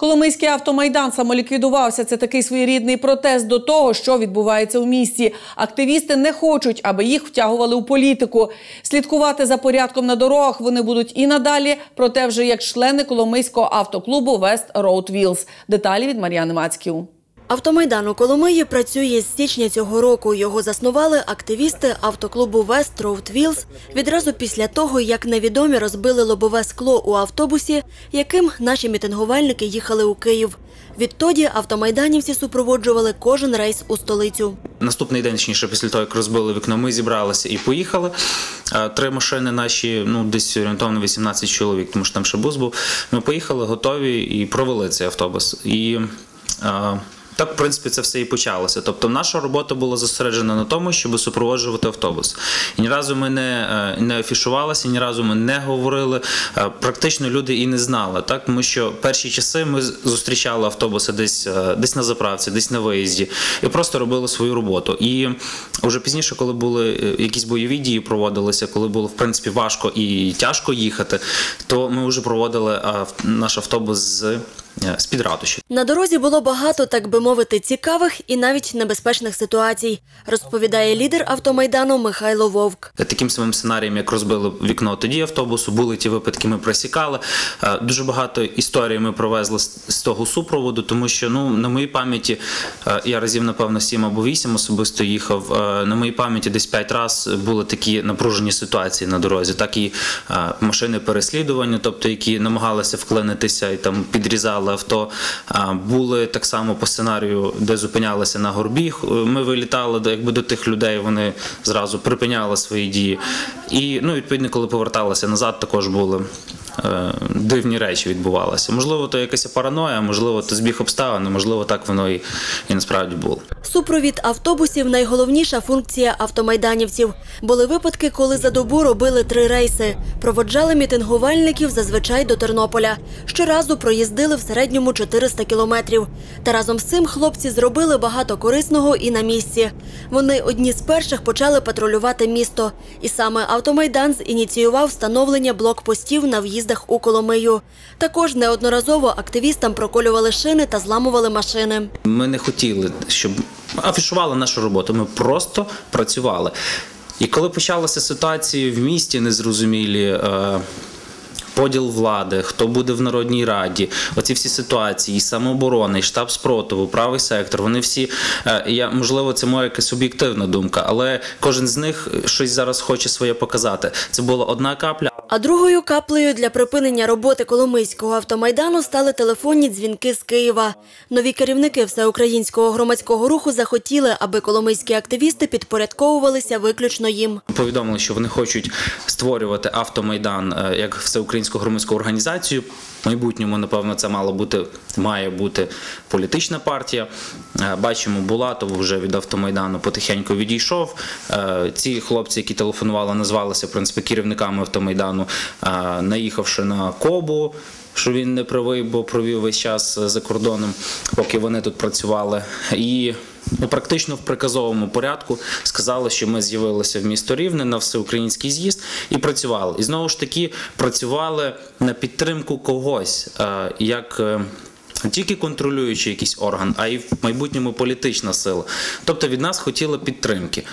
Коломийський автомайдан самоліквідувався. Це такий своєрідний протест до того, що відбувається у місті. Активісти не хочуть, аби їх втягували у політику. Слідкувати за порядком на дорогах вони будуть і надалі. Проте вже як члени Коломийського автоклубу Вест Роуд Вілс. Деталі від Мар'яни Мацьків. Автомайдан у Коломиї працює з січня цього року. Його заснували активісти автоклубу West Road Wheels відразу після того, як невідомі розбили лобове скло у автобусі, яким наші мітингувальники їхали у Київ. Відтоді автомайданівці супроводжували кожен рейс у столицю. Наступний день, точніше, після того, як розбили вікно, ми зібралися і поїхали. Три машини наші, ну десь орієнтовно 18 чоловік, тому що там ще бус був. Ми поїхали готові і провели цей автобус. І е, так, в принципі, це все і почалося. Тобто, наша робота була зосереджена на тому, щоб супроводжувати автобус. І ні разу ми не, е, не афішувалися, ні разу ми не говорили. Е, Практично люди і не знали, так тому що перші часи ми зустрічали автобуси десь, е, десь на заправці, десь на виїзді, і просто робили свою роботу. І вже пізніше, коли були якісь бойові дії, проводилися, коли було в принципі важко і тяжко їхати, то ми вже проводили наш автобус з, з-під ратуші. На дорозі було багато, так би мовити, цікавих і навіть небезпечних ситуацій, розповідає лідер автомайдану Михайло Вовк. Таким самим сценарієм, як розбили вікно тоді автобусу, були ті випадки, ми просікали. Е, Дуже багато історій ми провезли з того супроводу, тому що ну на моїй пам'яті е, я разів, напевно, сім або вісім особисто їхав. Е, На моїй пам'яті десь п'ять разів були такі напружені ситуації на дорозі, так і е, машини переслідування, тобто які намагалися вклинитися і там підрізали авто. Були так само по сценарію, де зупинялися на горбі. Е, Ми вилітали якби до тих людей, вони зразу припиняли свої дії. І ну, відповідно, коли поверталися назад, також були. е, Дивні речі відбувалися. Можливо, то якась параноя, можливо, то збіг обставин, можливо, так воно і, і насправді було. Супровід автобусів найголовніша функція автомайданівців. Були випадки, коли за добу робили три рейси. Проводжали мітингувальників зазвичай до Тернополя. Щоразу проїздили в середньому 400 кілометрів. Та разом з цим хлопці зробили багато корисного і на місці. Вони одні з перших почали патрулювати місто. І саме автомайдан ініціював встановлення блокпостів на в'їздах у Коломию. Також неодноразово активістам проколювали шини та зламували машини. Ми не хотіли, щоб афішували нашу роботу. Ми просто працювали. І коли почалися ситуації в місті незрозумілі. Е- Поділ влади, хто буде в Народній Раді, оці всі ситуації, і самооборони, і штаб спротиву, правий сектор. Вони всі е, я можливо, це моя якась суб'єктивна думка, але кожен з них щось зараз хоче своє показати. Це була одна капля. А другою каплею для припинення роботи Коломийського автомайдану стали телефонні дзвінки з Києва. Нові керівники всеукраїнського громадського руху захотіли, аби коломийські активісти підпорядковувалися виключно їм. Повідомили, що вони хочуть створювати автомайдан е, як всеукраїнську громадську організацію. В майбутньому, напевно, це мало бути, має бути політична партія. Е, Бачимо, Булатов вже від автомайдану потихеньку відійшов. Е, Ці хлопці, які телефонували, назвалися в принципі керівниками автомайдану, е, наїхавши на Кобу. Що він не правий, бо провів весь час за кордоном, поки вони тут працювали. І ну, практично в приказовому порядку сказали, що ми з'явилися в місто Рівне на всеукраїнський з'їзд і працювали. І знову ж таки працювали на підтримку когось, е, як. е, тільки контролюючий якийсь орган, а й в майбутньому політична сила. Тобто від нас хотіли підтримки е,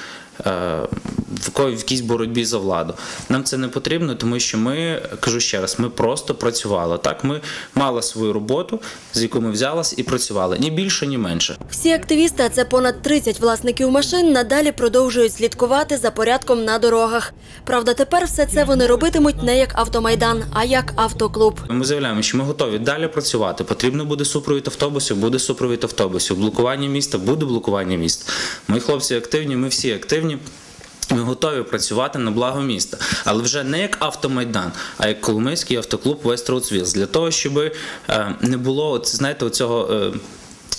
в ко- якійсь боротьбі за владу. Нам це не потрібно, тому що ми кажу ще раз, ми просто працювали. Так, ми мали свою роботу, з яку ми взялись і працювали ні більше, ні менше. Всі активісти, а це понад 30 власників машин, надалі продовжують слідкувати за порядком на дорогах. Правда, тепер все це вони робитимуть не як автомайдан, а як автоклуб. Ми заявляємо, що ми готові далі працювати. Потрібно буде супровід автобусів, буде супровід автобусів. Блокування міста буде блокування міста. Ми хлопці активні, ми всі активні. Ми готові працювати на благо міста, але вже не як автомайдан, а як Коломийський автоклуб West Для того, щоб е, не було, знаєте, оцього. е,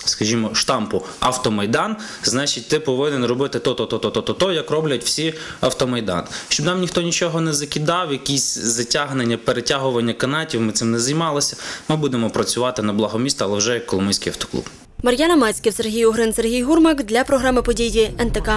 Скажімо, штампу автомайдан, значить, ти повинен робити то, то, то, то, то, то, то, як роблять всі автомайдан. Щоб нам ніхто нічого не закидав, якісь затягнення, перетягування канатів, ми цим не займалися. Ми будемо працювати на благо міста, але вже як Коломийський автоклуб. Мар'яна Мацьків, Сергій Угрин, Сергій Гурмак для програми події НТК.